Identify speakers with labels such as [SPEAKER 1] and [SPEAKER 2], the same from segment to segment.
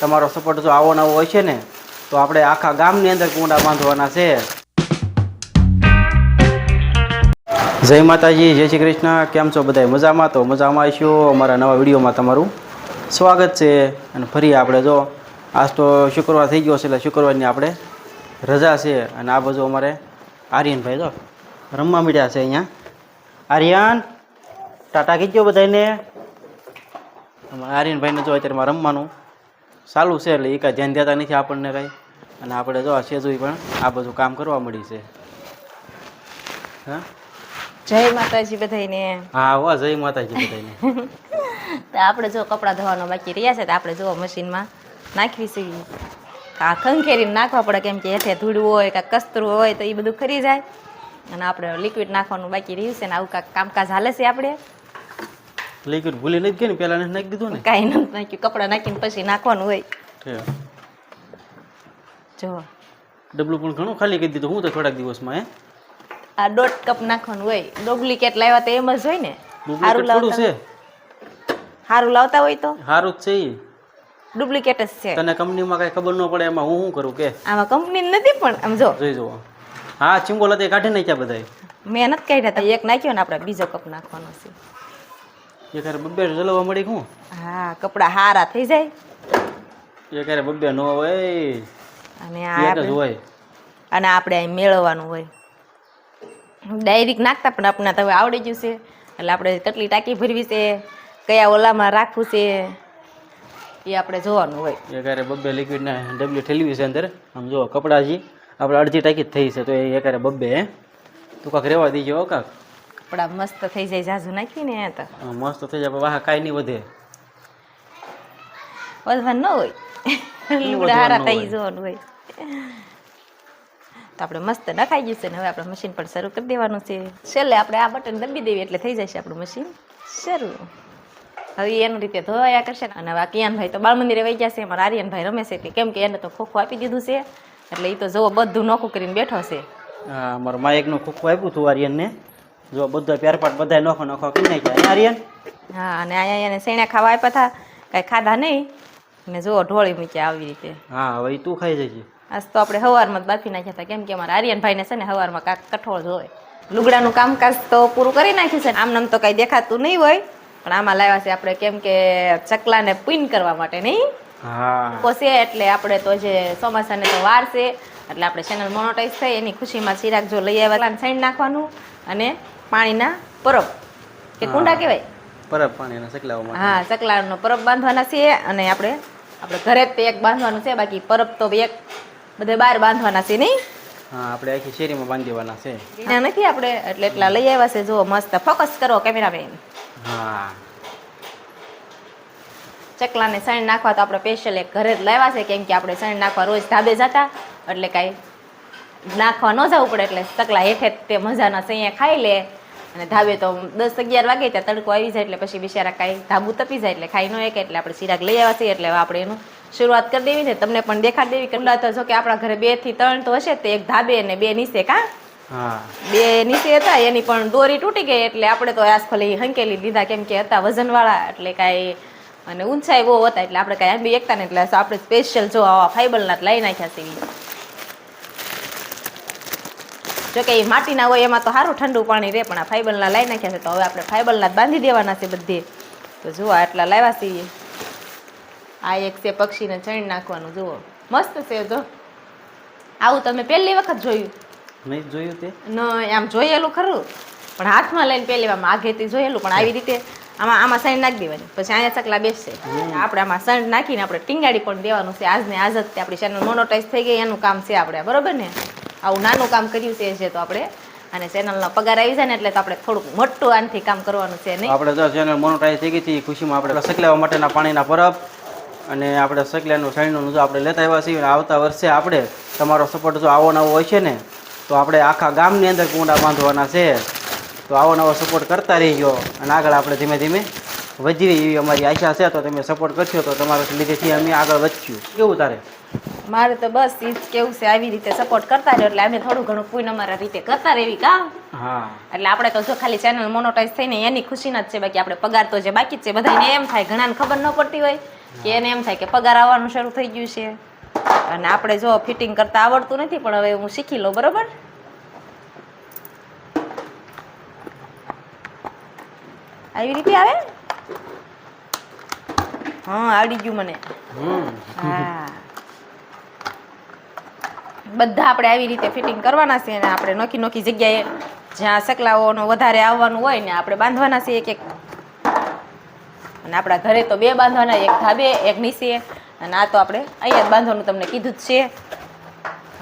[SPEAKER 1] તમારો સપોર્ટ જો આવો નવો હોય છે ને, તો આપણે આખા ગામની અંદર કુંડા બાંધવાના છે. જય માતાજી, જય શ્રી કૃષ્ણ. કેમ છો બધા મજામાં? તો મજામાં આવીશું અમારા નવા વિડીયોમાં તમારું સ્વાગત છે. અને ફરી આપણે જો, આજ તો શુક્રવાર થઈ ગયો છે એટલે શુક્રવારની આપણે રજા છે. અને આ બાજુ અમારે આર્યનભાઈ જો રમવા મળ્યા છે અહીંયા. આર્યન, ટાટા કીધો બધાને અમારા આર્યનભાઈને જો અત્યારમાં રમવાનું ચાલુ છે એટલે એ કાંઈ ધ્યાન દેતા નથી આપણને કાંઈ. અને આપણે જો આ સેજુઈ પણ આ બધું કામ કરવા મળી છે. હા?
[SPEAKER 2] જય માતાજી બધાને
[SPEAKER 1] હા હો જય માતાજી બધાને
[SPEAKER 2] તો આપણે જો કપડાં ધોવાનો બાકી રહ્યા છે તો આપણે જો મશીનમાં નાખવી છે આ ખંખેરીને નાખવા પડે કેમ કે હેઠે ધૂળવું હોય કાંઈક કસ્તરું હોય તો એ બધું ખરી જાય. અને આપણે લિક્વિડ નાખવાનું બાકી રહ્યું છે ને આવું કાંઈક કામકાજ હાલે છે આપણે.
[SPEAKER 1] લિક્વિડ ભૂલી નથી ગઈ ને પેલા નાખી દીધું ને?
[SPEAKER 2] કાંઈ નથી નાખ્યું કપડાં નાખીને પછી નાખવાનું હોય. જો.
[SPEAKER 1] ડબલું પણ ઘણું ખાલી કરી દીધું હું તો થોડાક દિવસમાં હે?
[SPEAKER 2] આ દોઢ કપ નાખવાનું હોય. ડુપ્લિકેટ લાવ્યા તો એમ જ હોય ને?
[SPEAKER 1] સારું થોડું છે.
[SPEAKER 2] સારું લાવતા હોય તો?
[SPEAKER 1] સારું જ છે.
[SPEAKER 2] ડુપ્લિકેટ જ છે.
[SPEAKER 1] તને કંપનીમાં કઈ ખબર ન પડે એમાં હું શું કરું કે?
[SPEAKER 2] આમાં કંપની નથી પણ આમ જો.
[SPEAKER 1] જોઈ જુઓ. હા ચિંગોલા તે કાઢી નાખ્યા બધાય.
[SPEAKER 2] મેં નથી કાઢ્યા. એક નાખ્યો ને આપણે બીજો કપ નાખવાનો છે.
[SPEAKER 1] એ ઘરે બબ્બે જલવા મળી હું?
[SPEAKER 2] હા કપડા હારા થઈ જાય.
[SPEAKER 1] એ ઘરે બબ્બે ન હોય?
[SPEAKER 2] અને આ
[SPEAKER 1] હોય.
[SPEAKER 2] અને આપણે અહીં મેળવવાનું હોય. ડાયરેક્ટ નાખતા પણ આપણને તો હવે આવડી ગયું છે. એટલે આપણે કેટલી ટાંકી ભરવી છે કયા ઓલામાં રાખવું છે એ આપણે જોવાનું હોય.
[SPEAKER 1] એ ઘરે બબ્બે લિક્વિડના ડબલ્યુ ઠેલવી છે અંદર. આમ જો કપડા જે આપણે અડધી ટાંકી થઈ છે તો એ ઘરે બબ્બે તું કાંક રહેવા દીજો કાંક.
[SPEAKER 2] કપડા મસ્ત થઈ જાય જાજુ નાખીને તો.
[SPEAKER 1] મસ્ત થઈ જાય વાહ કાંઈ નહીં વધે.
[SPEAKER 2] વધવા ન હોય. લીમડા હારા થઈ જવાનું હોય. તો આપણે મસ્ત નખાઈ ગયું છે ને હવે આપણે મશીન પણ શરૂ કરી દેવાનું છે. છેલ્લે આપણે આ બટન દબી દેવી એટલે થઈ જશે આપણું મશીન શરૂ. હવે એની રીતે ધોવાયા કરશે અને હવે કિયાનભાઈ તો બાળ મંદિરે વહી ગયા છે. અમારા આર્યનભાઈ રમે છે કેમ કે એને તો ખોખું આપી દીધું છે. એટલે એ તો જવો બધું નોખું કરીને બેઠો છે.
[SPEAKER 1] હા અમારા માયકનું ખોખું આપ્યું હતું આર્યનને. જો બધો પેરપાટ બધા નોખો નોખો કરી નાખ્યા. આર્યન
[SPEAKER 2] હા અને અહીંયા એને સૈણા ખાવા આપ્યા હતા. કાંઈ ખાધા નહીં. ને જુઓ ઢોળી મૂક્યા આવી રીતે.
[SPEAKER 1] હા હવે તું ખાઈ જજે.
[SPEAKER 2] આજ તો આપણે હવારમાં જ બાફી નાખ્યા હતા. કેમ કે અમારા આર્યનભાઈને છે ને હવારમાં કાંક કઠોળ જોવે. લુગડાનું કામકાજ તો પૂરું કરી નાખ્યું છે આમ નામ તો કાંઈ દેખાતું નહીં હોય. પણ આમાં લાવ્યા છે આપણે કેમ કે ચકલાને પૂન કરવા માટે નહીં.
[SPEAKER 1] હા.
[SPEAKER 2] પોસે એટલે આપણે તો જે ચોમાસાને તો વાર છે. એટલે આપણે ચેનલ મોનોટાઈઝ થઈ એની ખુશીમાં ચિરાગ જો લઈ આવ્યા સાઈડ નાખવાનું. અને પાણીના પરબ કે કુંડા કહેવાય?
[SPEAKER 1] પરબ પાણીના સકલાવા
[SPEAKER 2] હા ચકલાનો પરબ બાંધવાના છે અને આપણે આપણે ઘરે જ એક બાંધવાનું છે બાકી પરબ તો એક બધે બહાર બાંધવાના છે નહીં?
[SPEAKER 1] હા આપણે આખી શેરીમાં બાંધી દેવાના છે.
[SPEAKER 2] ના નથી આપણે એટલે એટલા લઈ આવ્યા છે જો મસ્ત ફોકસ કરો કેમેરામેન.
[SPEAKER 1] હા.
[SPEAKER 2] ચકલાને સણ નાખવા તો આપણે સ્પેશિયલ એક ઘરે જ લાવ્યા છે કેમ કે આપણે સણ નાખવા રોજ ધાબે જતા એટલે કાંઈ નાખવા ન જવું પડે એટલે સકલા હેઠે તે મજાના સૈયા ખાઈ લે. અને ધાબે તો દસ અગિયાર વાગે ત્યાં તડકો આવી જાય એટલે પછી બિચારા કાંઈ ધાબુ તપી જાય એટલે ખાઈ ન એક એટલે આપણે ચિરાગ લઈ આવ્યા છીએ એટલે આપણે એનું શરૂઆત કરી દેવી છે. તમને પણ દેખાડ દેવી કેટલા તો જો કે આપણા ઘરે બેથી ત્રણ તો હશે તે એક ધાબે અને બે નીચે કા? બે નીચે હતા એની પણ દોરી તૂટી ગઈ એટલે આપણે તો આસખોલી હંકેલી લીધા કેમ કે હતા વજનવાળા એટલે કાંઈ અને ઊંચાઈ બહુ હતા એટલે આપણે કાંઈ આંબી એકતા ને એટલે આપણે સ્પેશિયલ જો આવા ફાઈબરના લઈ નાખ્યા છે ઈ. જો કે એ માટીના હોય એમાં તો સારું ઠંડુ પાણી રહે પણ આ ફાઈબરના લાવી નાખ્યા છે તો હવે આપણે ફાઈબરના જ બાંધી દેવાના છે બધે. તો જુઓ આટલા લાવ્યા છીએ. આ એક છે પક્ષીને ચણ નાખવાનું જુઓ. મસ્ત છે જો. આવું તમે પહેલી વખત જોયું?
[SPEAKER 1] નહીં જોયું તે.
[SPEAKER 2] ન આમ જોયેલું ખરું. પણ હાથમાં લઈને પહેલી વાર આઘેથી જોયેલું પણ આવી રીતે આમાં આમાં સણ નાખી દેવાની. પછી અહીંયા ચકલા બેસશે. આપણે આમાં સણ નાખીને આપણે ટીંગાડી પણ દેવાનું છે. આજને આજ જ આપણી ચેનલ મોનોટાઈઝ થઈ ગઈ એનું કામ છે આપણે બરોબર ને? આવું નાનું કામ કર્યું છે જે તો આપણે અને ચેનલનો પગાર આવી જાય ને એટલે તો આપણે થોડુંક મોટું આનથી કામ કરવાનું છે, નહીં?
[SPEAKER 1] આપણે તો ચેનલ મોનોટાઈઝ થઈ ગઈ હતી ખુશીમાં આપણે સકલાવા માટેના પાણીના પરબ અને આપણે સકલાનું સાઈડનું જો આપણે લેતા આવ્યા છીએ આવતા વર્ષે આપણે તમારો સપોર્ટ જો આવો નવો હોય છે ને, તો આપણે આખા ગામની અંદર કુંડા બાંધવાના છે. તો આવો નવો સપોર્ટ કરતા રહીજો અને આગળ આપણે ધીમે ધીમે વધીએ એવી અમારી આશા છે. તો તમે સપોર્ટ કરશો તો તમારા લીધેથી અમે આગળ વધશું. કેવું તારે?
[SPEAKER 2] મારે તો બસ એ જ કેવું છે આવી રીતે સપોર્ટ કરતા રહ્યો એટલે અમે થોડું ઘણું પુણ્ય અમારા રીતે કરતા રહેવી કામ
[SPEAKER 1] હા.
[SPEAKER 2] એટલે આપણે તો જો ખાલી ચેનલ મોનોટાઈઝ થઈને એની ખુશીના જ છે બાકી આપણે પગાર તો જે બાકી જ છે બધાને એમ થાય ઘણાને ખબર ન પડતી હોય કે એને એમ થાય કે પગાર આવવાનું શરૂ થઈ ગયું છે. અને આપણે જો ફિટિંગ કરતા આવડતું નથી પણ હવે હું શીખી લઉં બરોબર? આવી રીતે આવે? હા આવડી ગયું મને. હા. બધા આપણે આવી રીતે ફિટિંગ કરવાના છે અને આપણે નોખી નોખી જગ્યાએ જ્યાં સકલાઓનો વધારે આવવાનું હોય ને આપણે બાંધવાના છે એક એક. અને આપણા ઘરે તો બે બાંધવાના એક ધાબે એક નીચે. અને આ તો આપણે અહીંયા જ બાંધવાનું તમને કીધું જ છે.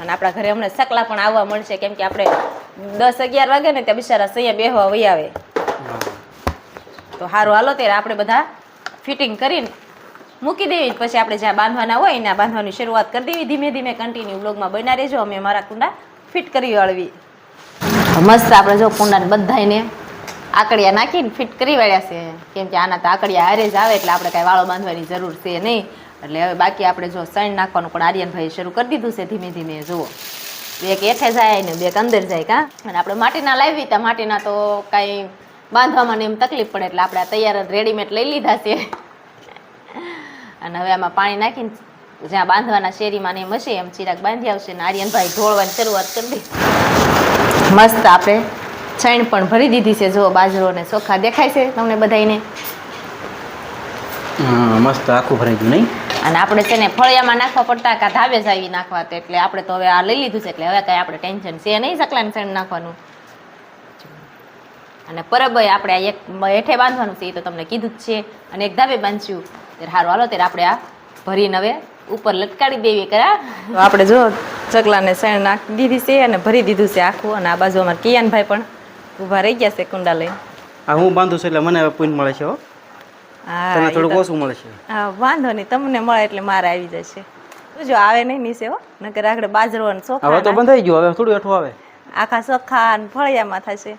[SPEAKER 2] અને આપણા ઘરે હમણાં સકલા પણ આવવા મળશે કેમ કે આપણે દસ અગિયાર વાગે ને ત્યાં બિચારા સૈયા બેહવા વહી આવે. તો સારું હાલો ત્યારે આપણે બધા ફિટિંગ કરીને મૂકી દેવી પછી આપણે જ્યાં બાંધવાના હોય એના બાંધવાની શરૂઆત કરી દેવી. ધીમે ધીમે કન્ટિન્યુ બ્લોગમાં બના રહેજો. અમે મારા કુંડા ફિટ કરી વાળવી. મસ્ત આપણે જો કુંડાને બધાને આકડિયા નાખીને ફિટ કરી વાળ્યા છે. કેમ કે આના તો આકડિયા હારે જ આવે એટલે આપણે કાંઈ વાળો બાંધવાની જરૂર છે નહીં. એટલે હવે બાકી આપણે જો સણ નાખવાનું પણ આર્યનભાઈ શરૂ કરી દીધું છે ધીમે ધીમે. જુઓ. બે એઠે જાય ને બે અંદર જાય કા. અને આપણે માટીના લાવી ત્યાં માટીના તો કાંઈ બાંધવામાં એમ તકલીફ પડે એટલે આપણે તૈયાર રેડીમેડ લઈ લીધા છે. અને હવે આમાં પાણી નાખીને જ્યાં બાંધવાના શેરીમાં ને એમ હશે એમ ચિરાગ બાંધી આવશે ને આર્યનભાઈ ઢોળવાની શરૂઆત કરી દે. મસ્ત આપણે છણ પણ ભરી દીધી છે જો બાજરો ને ચોખા દેખાય છે તમને
[SPEAKER 1] બધાને મસ્ત આખું ભરાઈ ગયું નહીં?
[SPEAKER 2] અને આપણે છે ને ફળિયામાં નાખવા પડતા કા ધાબે જ આવી નાખવા તો એટલે આપણે તો હવે આ લઈ લીધું છે એટલે હવે કાંઈ આપણે ટેન્શન છે નહીં સકલાને સણ નાખવાનું. અને પરબય આપણે આ એક હેઠે બાંધવાનું છે એ તો તમને કીધું જ છે. અને એક ધાબે બાંધશું ત્યારે સારું હાલો ત્યારે આપણે આ ભરીને હવે ઉપર લટકાડી દેવી કરા આપણે જો ચકલાને શેણ નાખી દીધી છે અને ભરી દીધું છે આખું. અને આ બાજુ અમારા કિયાનભાઈ પણ ઊભા રહી ગયા છે કુંડા લઈને.
[SPEAKER 1] આ હું બાંધું છું એટલે મને હવે પૂન મળે છે હો. થોડુંક ઓછું મળે છે.
[SPEAKER 2] હા વાંધો નહીં તમને મળે એટલે મારે આવી જશે. જો આવે નહીં નીચે હો. નકર આગળ બાજરો અને ચોખા
[SPEAKER 1] હવે તો બંધાઈ ગયું હવે થોડું હેઠું આવે.
[SPEAKER 2] આખા ચોખા અને ફળિયામાં થશે.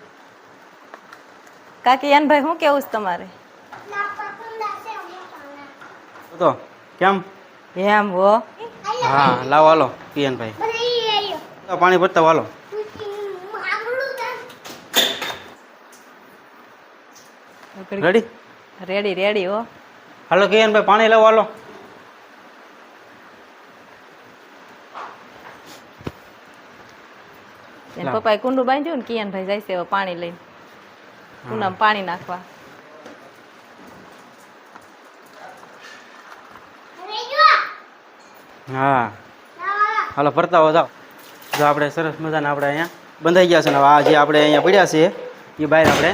[SPEAKER 2] કાકી યાનભાઈ શું કેવું છે તમારે?
[SPEAKER 1] તો કેમ?
[SPEAKER 2] એમ હો.
[SPEAKER 1] હા લાવો હાલો કિયનભાઈ ભાઈ પાણી ભરતા હાલો. રેડી
[SPEAKER 2] રેડી રેડી હો.
[SPEAKER 1] હાલો કિયનભાઈ પાણી લાવો હાલો.
[SPEAKER 2] પપ્પાએ કુંડું બાંધ્યું ને કિયનભાઈ જાય છે પાણી લઈને. કુંડામાં પાણી નાખવા.
[SPEAKER 1] હા. હાલો ફરતા હો જાઓ. જો આપણે સરસ મજાના આપણે અહીંયા બંધાઈ ગયા છે ને આ જે આપણે અહીંયા પડ્યા છે એ બહાર આપણે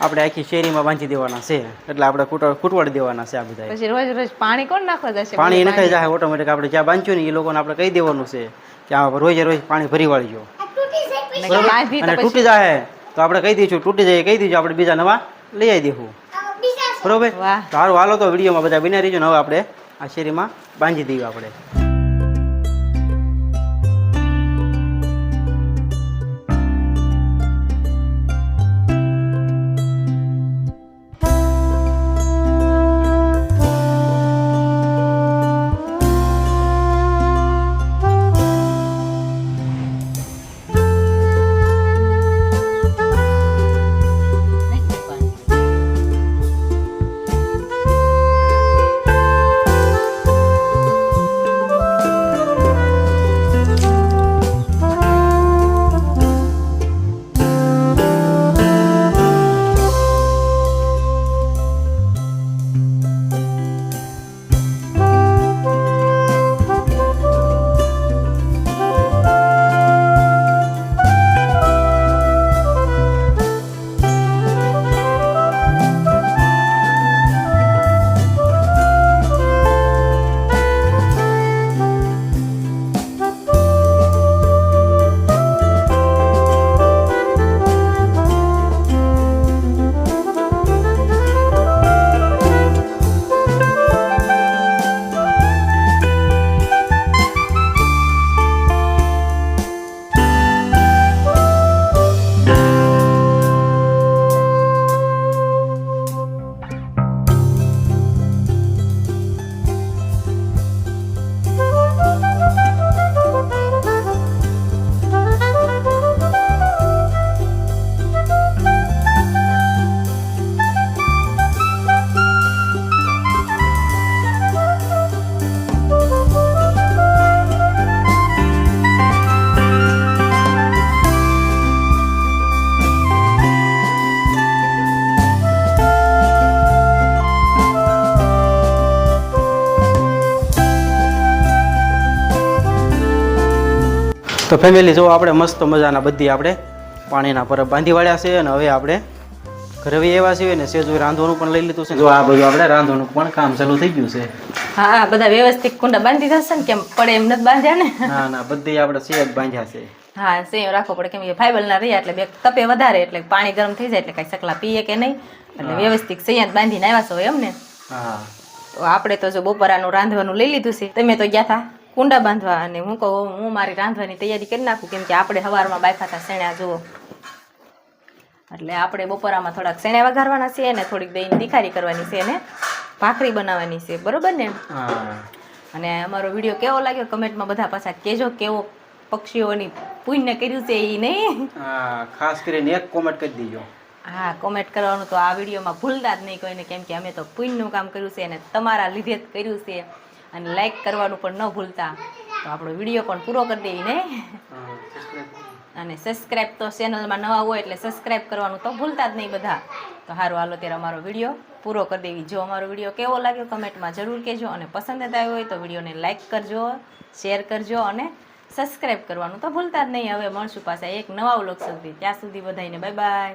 [SPEAKER 1] આપણે આખી શેરીમાં બાંધી દેવાના છે. એટલે આપણે કૂટ કૂટવાડી દેવાના છે આ બધા
[SPEAKER 2] પછી રોજ રોજ પાણી કોણ નાખવા જશે?
[SPEAKER 1] પાણી નખાઈ જાય ઓટોમેટિક. આપણે જ્યાં બાંધ્યું ને એ લોકોને આપણે કહી દેવાનું છે કે આ રોજે રોજ પાણી ભરી વાળજો. અને તૂટી જાય તો આપણે કહી દઈશું તૂટી જાય કહી દઈશું આપણે બીજા નવા લઈ આવી દઈશું બરોબર?
[SPEAKER 2] વાહ.
[SPEAKER 1] સારું હાલો તો વિડીયોમાં બધા બિના રહીજો ને હવે આપણે આ શેરીમાં બાંધી દઈએ આપણે. તો ફેમિલી જો આપણે મસ્ત મજાના બધી આપણે પાણીના પરબ બાંધી વાળ્યા છે અને હવે આપણે ઘરે બી એવા છીએ ને સેજુ રાંધવાનું પણ લઈ લીધું છે. જો આ બધું આપણે રાંધવાનું પણ કામ ચાલુ થઈ ગયું છે.
[SPEAKER 2] હા બધા વ્યવસ્થિત કુંડા બાંધી જશે ને કેમ પડે એમ નથી બાંધ્યા ને?
[SPEAKER 1] ના ના બધી આપણે સેજ બાંધ્યા છે.
[SPEAKER 2] હા સે રાખવો પડે કેમ કે ફાઈબલ ના રહ્યા એટલે બે તપે વધારે એટલે પાણી ગરમ થઈ જાય એટલે કઈ સકલા પીએ કે નહીં. એટલે વ્યવસ્થિત સૈયાદ બાંધીને આવ્યા છો એમ ને?
[SPEAKER 1] હા.
[SPEAKER 2] તો આપણે તો જો બપોરાનું રાંધવાનું લઈ લીધું છે. તમે તો ગયા હતા કુંડા બાંધવા અને હું કહું હું મારી રાંધવાની તૈયારી કરી નાખું કેમ કે આપણે સવારમાં બાફા હતા શેણા જુઓ. એટલે આપણે બપોરામાં થોડાક શેણા વઘારવાના છે અને થોડીક દહીં તીખારી કરવાની છે અને ભાખરી બનાવવાની છે બરોબર ને? અને અમારો વીડિયો કેવો લાગ્યો? કમેન્ટમાં બધા પાછા કહેજો કેવો પક્ષીઓની પુણ્ય કર્યું છે એ નહીં
[SPEAKER 1] હા ખાસ કરીને એક કોમેન્ટ કરી દીજો.
[SPEAKER 2] હા કોમેન્ટ કરવાનું તો આ વિડીયોમાં ભૂલતા જ નહીં કોઈને કેમ કે અમે તો પુણ્યનું કામ કર્યું છે અને તમારા લીધે જ કર્યું છે. અને લાઈક કરવાનું પણ ન ભૂલતા. તો આપણો વીડિયો પણ પૂરો કરી દઈએ ને. અને સબસ્ક્રાઈબ તો ચેનલમાં નવા હોય એટલે સબસ્ક્રાઈબ કરવાનું તો ભૂલતા જ નહીં બધા. તો સારું હાલો, ત્યારે અમારો વીડિયો પૂરો કરી દેવી. જો અમારો વીડિયો કેવો લાગ્યો કમેન્ટમાં જરૂર કહેજો અને પસંદ આવ્યો હોય તો વિડીયોને લાઈક કરજો શેર કરજો અને સબસ્ક્રાઈબ કરવાનું તો ભૂલતા જ નહીં. હવે મળશું પાછા એક નવા વ્લોગ સુધી. ત્યાં સુધી બધાને બાય બાય